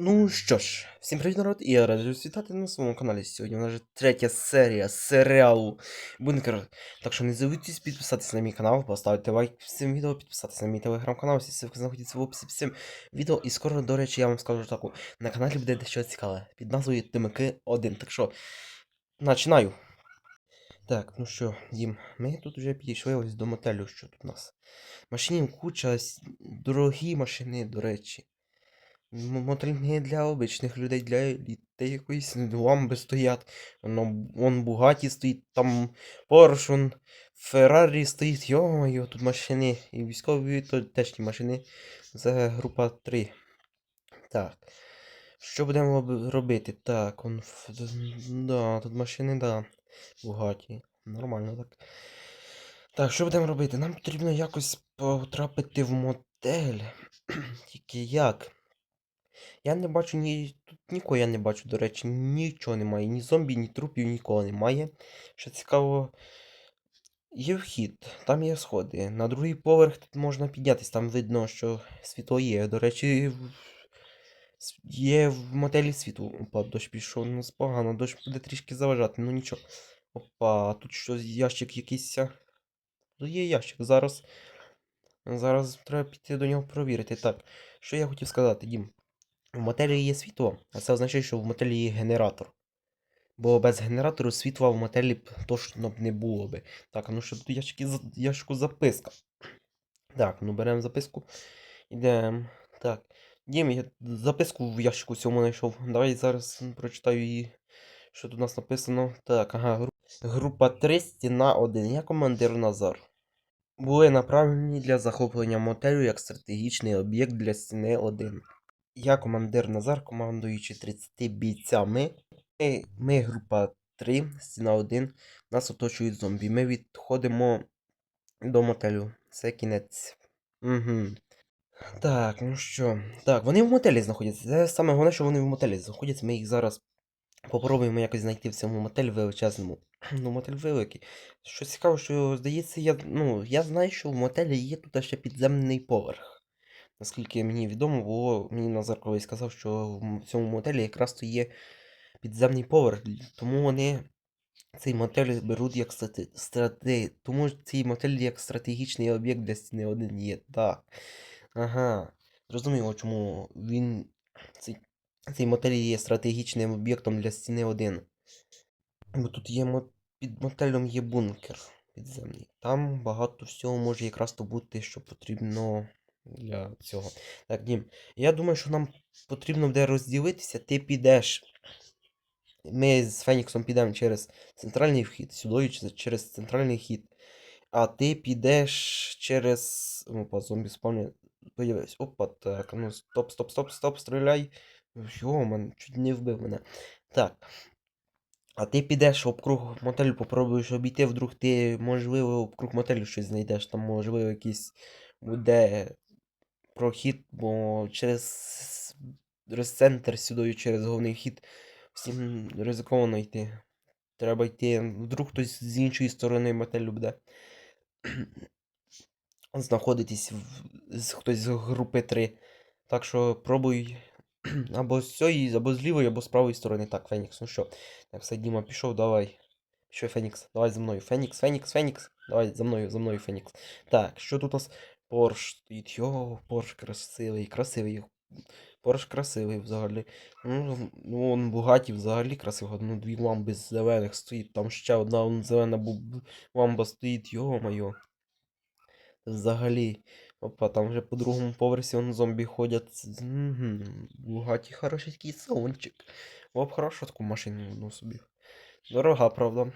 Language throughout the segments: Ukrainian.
Ну що ж, всім привіт, народ, і я радий вітати на своєму каналі. Сьогодні у нас вже третя серія серіалу Бункер. Так що не забудьте підписатися на мій канал, поставити лайк цим відео, підписатися на мій телеграм-канал, всі ссылки знаходяться в описі під цим відео. І скоро, до речі, я вам скажу таку, на каналі буде дещо цікаве під назвою Тимики 1. Так що, починаю. Так, ну що, Дім, ми тут вже підійшли ось до мотелю, що тут у нас. Машинів куча, дорогі машини, до речі. Мотель не для обичних людей, для еліти якоїсь ламби стоять. Воно, вон Бугаті стоїть, там Порш, Феррарі стоїть. Йо-моє, тут машини. І військові то теж ті машини. Це група 3. Так. Що будемо робити? Так, он. Да, тут машини, да. Бугаті. Нормально так. Так, що будемо робити? Нам потрібно якось потрапити в мотель. Тільки як? Я не бачу ні. Тут нікого я не бачу, до речі, нічого немає. Ні зомбі, ні трупів, нікого немає. Що цікаво, є вхід, там є сходи. На другий поверх тут можна піднятися, там видно, що світло є. До речі, є в мотелі світло. Опа, дощ пішов, ну погано, дощ буде трішки заважати, ну нічого. Опа, тут щось ящик якийсь. Тут є ящик. Зараз. Зараз треба піти до нього провірити. Так, що я хотів сказати, Дім. В мотелі є світло, а це означає, що в мотелі є генератор. Бо без генератору світла в мотелі б точно б не було би. Так, ну що тут ящики, ящику записка. Так, ну беремо записку. Ідемо. Так. Дім, я записку в ящику цьому знайшов. Давай зараз прочитаю її. Що тут у нас написано? Так, ага, група 3, стіна 1. Я командир Назар. Були направлені для захоплення мотелю як стратегічний об'єкт для стіни 1. Я командир Назар, командуючи 30 бійцями. Ми, ми група 3, стіна 1. Нас оточують зомбі. Ми відходимо до мотелю. Це кінець. Угу. Так, ну що. Так, вони в мотелі знаходяться. Це саме головне, що вони в мотелі знаходяться. Ми їх зараз попробуємо якось знайти в цьому мотелі величезному. Ну, мотель великий. Що цікаво, що здається, я, ну, я знаю, що в мотелі є тут ще підземний поверх. Наскільки мені відомо, було, мені Назар сказав, що в цьому мотелі якраз то є підземний поверх. Тому вони цей мотель беруть як страти... страти... Тому цей мотель як стратегічний об'єкт для стіни 1 є. Так. Ага. Зрозуміло, чому він. Цей, цей мотель є стратегічним об'єктом для стіни 1. Бо тут є мо... під мотелем є бункер підземний. Там багато всього може якраз то бути, що потрібно для цього. Так, Дім, я думаю, що нам потрібно буде розділитися. Ти підеш. Ми з Феніксом підемо через центральний вхід, сюди через- центральний хід. А ти підеш через. Опа, зомбі спавні. Появились. Опа, так. Ну, стоп, стоп, стоп, стоп, стріляй. Йо, man, чуть не вбив мене. Так. А ти підеш обкруг мотелю, попробуєш обійти, вдруг ти, можливо, обкруг мотелю щось знайдеш. Там, можливо, якийсь буде прохід, бо через, центр сюди, через головний вхід. Всім ризиковано йти. Треба йти. Вдруг хтось з іншої сторони мотелю буде знаходитись в, хтось з групи 3. Так що пробуй або з цієї, або з лівої, або з правої сторони. Так, Фенікс, ну що. Так, все, Діма пішов, давай. Що, Фенікс? Давай за мною. Фенікс, Фенікс, Фенікс. Давай за мною, за мною, Фенікс. Так, що тут у нас? Порш стоїть. Йо, Порш красивий, красивий. Порш красивий взагалі. Ну, ну он Бугаті взагалі красиво. Ну, дві ламби зелених стоїть. Там ще одна он зелена бу- ламба стоїть. Йо-моє. Взагалі. Опа, там вже по другому поверсі он зомбі ходять. Бугаті хороший такий салончик. Оп, хорошу таку машину ну собі. Дорога, правда.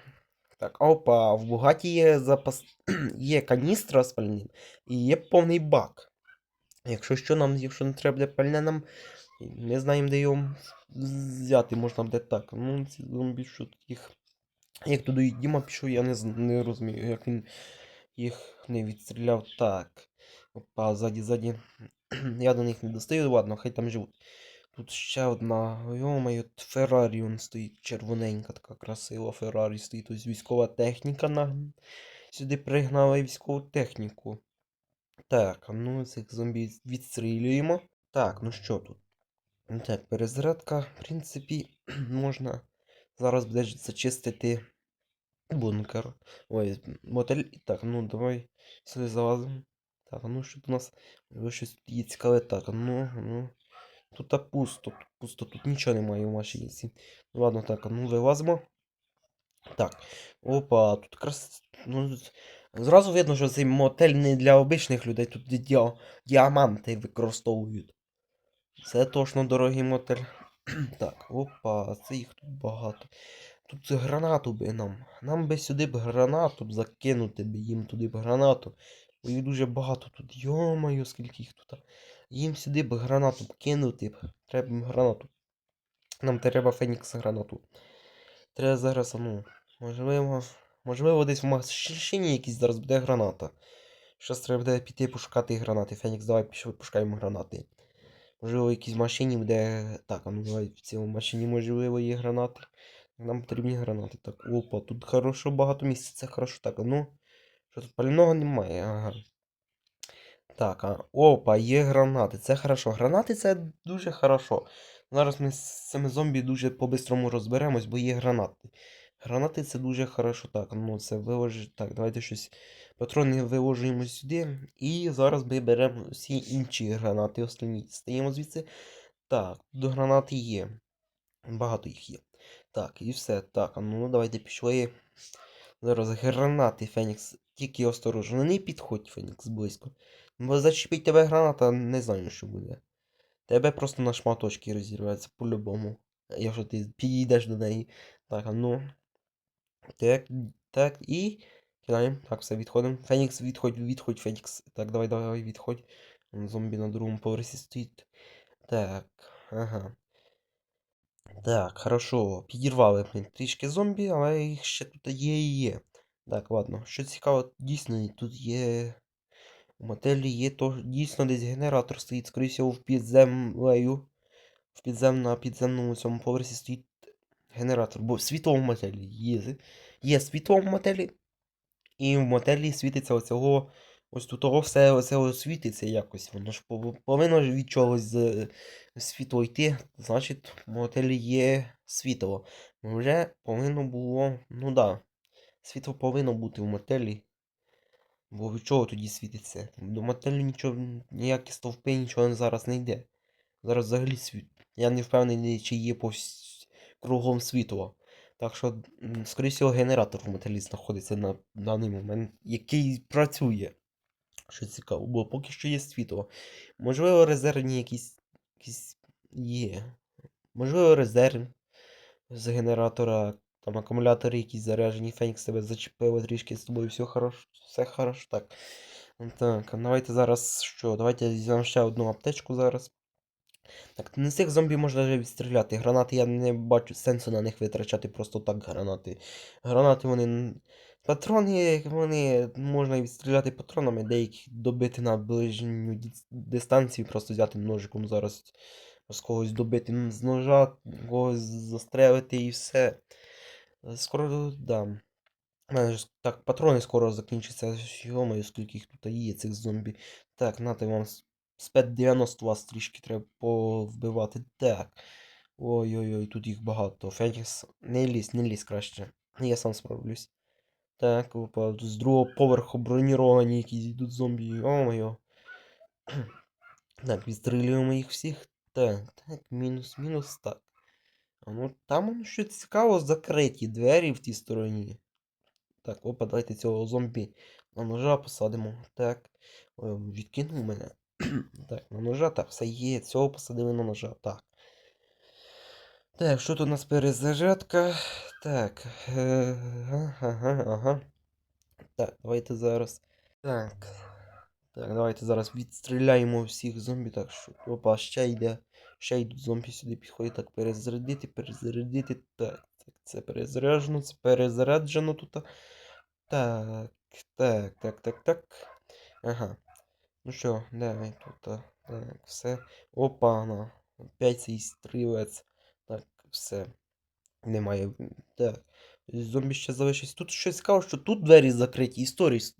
Так, опа, в Бугаті є запас. є каністра з пальним і є повний бак. Якщо що, нам, якщо не треба буде пальне, нам не знаємо, де його взяти, можна буде так. Ну, ці зомбі, що їх. Як туди Діма пішов, я не, не розумію, як він їх не відстріляв. Так. Опа, ззаді, ззаді. Я до них не достаю, ладно, хай там живуть. Тут ще одна. Йо-моє, Феррарі он стоїть червоненька, така красива Феррарі стоїть. Ось військова техніка на... сюди пригнала військову техніку. Так, ну цих зомбі відстрілюємо. Так, ну що тут? Так, перезарядка, в принципі, можна зараз буде зачистити бункер. Ой, мотель. Так, ну давай сюди залазимо. Так, ну що тут у нас? Можливо, щось є цікаве. Так, ну, ну. Тут так пусто, тут пусто, тут нічого немає в машинці. Ну ладно, так, ну вилазимо. Так. Опа, тут якраз. Ну, зразу видно, що цей мотель не для обичних людей, тут діа... діаманти використовують. Це точно дорогий мотель. Так, опа, це їх тут багато. Тут гранату би нам. Нам би сюди б гранату б закинути б їм туди б гранату. Бо їх дуже багато тут. Йо-моє, скільки їх тут. Їм сюди б гранату кинути. Треба їм гранату. Нам треба Фенікс гранату. Треба зараз, ну, можливо, можливо, десь в машині якійсь зараз буде граната. Щас треба буде піти пошукати гранати. Фенікс, давай пішли пошукаємо гранати. Можливо, в якійсь машині буде. Так, а ну давай в цій машині, можливо, є гранати. Нам потрібні гранати. Так, опа, тут хорошо багато місця, це хорошо. Так, а ну. Що тут пального немає? Ага. Так, а опа, є гранати. Це хорошо. Гранати це дуже хорошо. Зараз ми з цими зомбі дуже по-бистрому розберемось, бо є гранати. Гранати це дуже хорошо. Так, ну це вилож... Так, давайте щось. Патрони виложуємо сюди. І зараз ми беремо всі інші гранати. Останні стаємо звідси. Так, тут гранати є. Багато їх є. Так, і все. Так, ну давайте пішли. Зараз гранати, Фенікс. Тільки осторожно. Не підходь, Фенікс, близько. Бо зачепить тебе граната, не знаю, що буде. Тебе просто на шматочки розірветься по-любому. Якщо ти підійдеш до неї. Так, ну. Так, так, і. Кидаємо. Так, все, відходимо. Фенікс, відходь, відходь, Фенікс. Так, давай, давай, відходь. Зомбі на другому поверсі стоїть. Так, ага. Так, хорошо. Підірвали блін, трішки зомбі, але їх ще тут є і є. Так, ладно. Що цікаво, дійсно, тут є. У мотелі є то дійсно десь генератор стоїть, скоріше в підземлею. В підзем, на підземному цьому поверсі стоїть генератор. Бо в світловому мотелі є. Є в світловому мотелі. І в мотелі світиться оцього. Ось тут того все оце світиться якось. Воно ж повинно ж від чогось з світло йти. Значить, в мотелі є світло. Вже повинно було. Ну да. Світло повинно бути в мотелі. Бо від чого тоді світиться? До мотелю нічого, ніякі стовпи, нічого зараз не йде. Зараз взагалі світ. Я не впевнений, чи є по вс- кругом світло. Так що, скоріше всього, генератор в мотелі знаходиться на даний момент, який працює. Що цікаво, бо поки що є світло. Можливо, резервні якісь, якісь є. Можливо, резерв з генератора, там акумулятори якісь заряджені, Фенікс тебе зачепило трішки з тобою, все хорошо, все хорошо, так. Ну, Так, давайте зараз що? Давайте візьмемо ще одну аптечку зараз. Так, не з цих зомбі можна вже відстріляти. Гранати я не бачу сенсу на них витрачати просто так гранати. Гранати вони. Патрони, вони можна відстріляти патронами, деякі добити на ближню дистанцію, просто взяти ножиком зараз з когось добити з ножа, когось застрелити і все. Е, Скоро, да. У мене ж так, патрони скоро закінчаться. Йомаю, скільки їх тут є, цих зомбі. Так, нате вам спет 90 вас трішки треба повбивати. Так. Ой-ой-ой, тут їх багато. Фенікс, не лізь, не лізь краще. Я сам справлюсь. Так, опа, з другого поверху броніровані якісь йдуть зомбі. Йо-моє. Так, відстрілюємо їх всіх. Так, так, мінус, мінус, так. Ну там воно що цікаво, закриті двері в тій стороні. Так, опа, давайте цього зомбі на ножа посадимо. Так. Ой, відкинув мене. так, на ножа, так, все є. Цього посадили на ножа. Так. Так, що тут у нас перезарядка? Так. Е, ага, ага, ага. Так, давайте зараз. Так. Так, давайте зараз відстріляємо всіх зомбі. Так, що. Опа, ще йде. Ще йдуть зомбі сюди підходять. Так, перезарядити, перезарядити. Так, так, це перезаряджено, це перезаряджено тут. Так, так, так, так, так. Ага. Ну що, давай тут. Так, все. Опа, на. Опять цей стрілець. Так, все. Немає. Так. Зомбі ще залишились. Тут щось цікаво, що тут двері закриті, і с-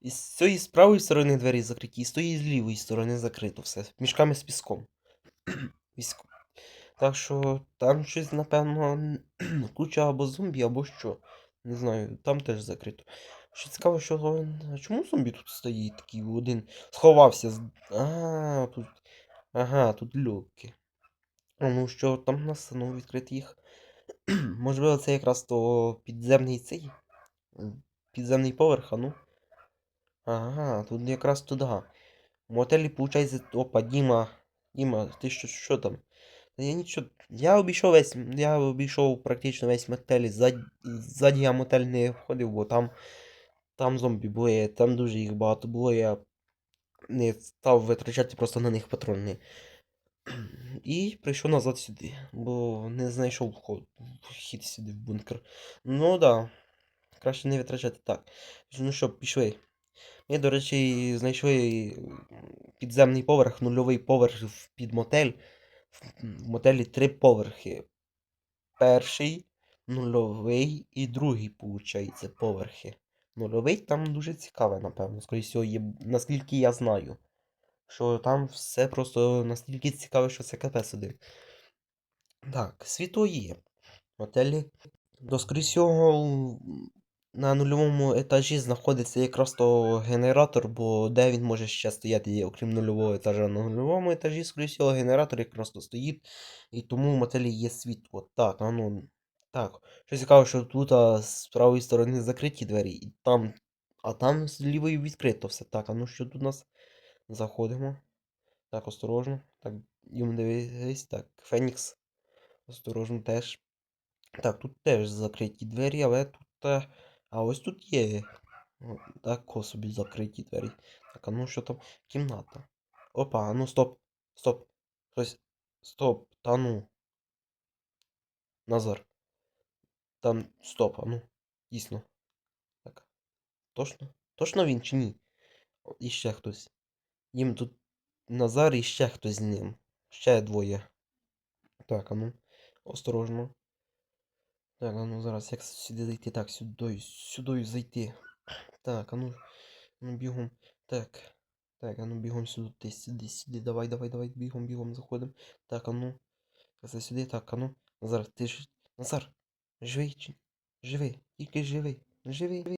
і з цієї з правої сторони двері закриті, і з тої з лівої сторони закрито все. Мішками з піском. Військ... Так що там щось, напевно, куча або зомбі, або що. Не знаю, там теж закрито. Що цікаво, що. а Чому зомбі тут стоїть такий один? Сховався. з- А, тут. Ага, тут люки. Ну що там у нас ну, відкрити їх? Можливо, це якраз то підземний цей. Підземний поверх, а ну. Ага, тут якраз туди. Мотелі, виходить, опа, Діма. Діма, ти що, що там? Я нічого. Я обійшов весь. Я обійшов практично весь мотель. Ззад... Ззаді я мотель не входив, бо там. Там зомбі були, там дуже їх багато було, я не став витрачати просто на них патрони. І прийшов назад сюди, бо не знайшов вход, вхід сюди в бункер. Ну да. Краще не витрачати так. Ну що, пішли. Ми, до речі, знайшли підземний поверх, нульовий поверх під мотель. В мотелі три поверхи. Перший, нульовий і другий, виходить, поверхи. Нульовий там дуже цікаве, напевно. Скоріше є, наскільки я знаю. Що там все просто настільки цікаве, що це капець один. Так, світло є. В Готелі. До скоріше всього, м, на нульовому етажі знаходиться якраз то генератор, бо де він може ще стояти, окрім нульового етажа. На нульовому етажі, скоріше всього, генератор якраз то стоїть. І тому в мотелі є світло. Так, а ну. Так. Що цікаво, що тут а, з правої сторони закриті двері, і там. А там з лівої відкрито все. Так, а ну що тут у нас? Заходимо. Так, осторожно. Так, Дім, дивись. Так, Фенікс. Осторожно теж. Так, тут теж закриті двері, але тут. А ось тут є. о, Так, собі закриті двері. Так, а ну що там? Кімната. Опа, ну стоп. Стоп. Щось. Стоп. Та ну. Назар. Там. Стоп, а ну. Дійсно. Так. Точно? Точно він чи ні? І ще хтось. Їм тут Назар і ще хтось з ним. Ще двоє. Так, а ну. Осторожно. Так, а ну зараз як сюди зайти? Так, сюди, сюди зайти. Так, а ну, ну бігом. Так. Так, а ну бігом сюди, сюди, сюди. Давай, давай, давай, бігом, бігом заходимо. Так, а ну. Це сюди, так, а ну. Назар, ти ж. Назар! Живий? Живий, тільки живий. Живий.